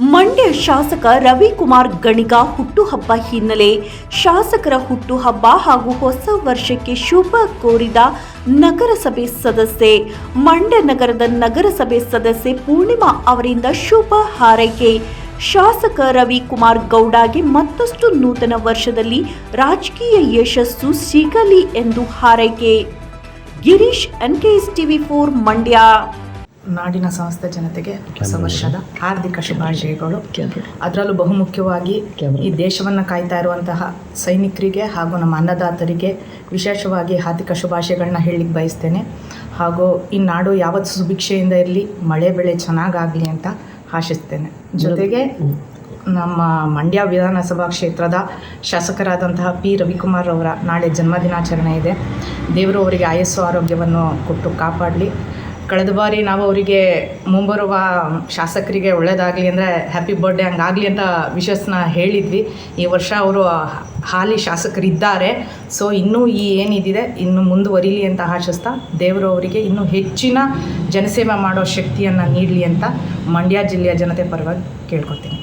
ಮಂಡ್ಯ ಶಾಸಕ ರವಿಕುಮಾರ್ ಗಣಿಗ ಹುಟ್ಟುಹಬ್ಬ ಹಿನ್ನೆಲೆ ಶಾಸಕರ ಹುಟ್ಟುಹಬ್ಬ ಹಾಗೂ ಹೊಸ ವರ್ಷಕ್ಕೆ ಶುಭ ಕೋರಿದ ನಗರಸಭೆ ಸದಸ್ಯೆ. ಮಂಡ್ಯ ನಗರದ ನಗರಸಭೆ ಸದಸ್ಯೆ ಪೂರ್ಣಿಮಾ ಅವರಿಂದ ಶುಭ ಹಾರೈಕೆ. ಶಾಸಕ ರವಿಕುಮಾರ್ ಗೌಡಗೆ ಮತ್ತಷ್ಟು ನೂತನ ವರ್ಷದಲ್ಲಿ ರಾಜಕೀಯ ಯಶಸ್ಸು ಸಿಗಲಿ ಎಂದು ಹಾರೈಕೆ. Girish, NKS TV four Mandya. ನಾಡಿನ ಸಮಸ್ತ ಜನತೆಗೆ ಹೊಸ ವರ್ಷದ ಹಾರ್ದಿಕ ಶುಭಾಶಯಗಳು. ಅದರಲ್ಲೂ ಬಹುಮುಖ್ಯವಾಗಿ ಈ ದೇಶವನ್ನು ಕಾಯ್ತಾ ಇರುವಂತಹ ಸೈನಿಕರಿಗೆ ಹಾಗೂ ನಮ್ಮ ಅನ್ನದಾತರಿಗೆ ವಿಶೇಷವಾಗಿ ಹಾರ್ದಿಕ ಶುಭಾಶಯಗಳನ್ನ ಹೇಳಲಿಕ್ಕೆ ಬಯಸ್ತೇನೆ. ಹಾಗೂ ಈ ನಾಡು ಯಾವತ್ತು ಸುಭಿಕ್ಷೆಯಿಂದ ಇರಲಿ ಮಳೆ ಬೆಳೆ ಚೆನ್ನಾಗಾಗಲಿ ಅಂತ ಆಶಿಸ್ತೇನೆ. ಜೊತೆಗೆ ನಮ್ಮ ಮಂಡ್ಯ ವಿಧಾನಸಭಾ ಕ್ಷೇತ್ರದ ಶಾಸಕರಾದಂತಹ ಪಿ. ರವಿಕುಮಾರ್ ಅವರ ನಾಳೆ ಜನ್ಮದಿನಾಚರಣೆ ಇದೆ. ದೇವರು ಅವರಿಗೆ ಆಯಸ್ಸು ಆರೋಗ್ಯವನ್ನು ಕೊಟ್ಟು ಕಾಪಾಡಲಿ. ಕಳೆದ ಬಾರಿ ನಾವು ಅವರಿಗೆ ಮುಂಬರುವ ಶಾಸಕರಿಗೆ ಒಳ್ಳೆಯದಾಗಲಿ ಅಂದರೆ ಹ್ಯಾಪಿ ಬರ್ಡೇ ಹಂಗಾಗಲಿ ಅಂತ ವಿಶಸ್ನ ಹೇಳಿದ್ವಿ. ಈ ವರ್ಷ ಅವರು ಹಾಲಿ ಶಾಸಕರಿದ್ದಾರೆ. ಸೊ ಇನ್ನೂ ಈ ಏನಿದಿದೆ, ಇನ್ನು ಮುಂದುವರಿಲಿ ಅಂತ ಆಶಿಸ್ತಾ ದೇವರು ಅವರಿಗೆ ಇನ್ನೂ ಹೆಚ್ಚಿನ ಜನಸೇವೆ ಮಾಡೋ ಶಕ್ತಿಯನ್ನು ನೀಡಲಿ ಅಂತ ಮಂಡ್ಯ ಜಿಲ್ಲೆಯ ಜನತೆ ಪರವಾಗಿ ಕೇಳ್ಕೊತೀನಿ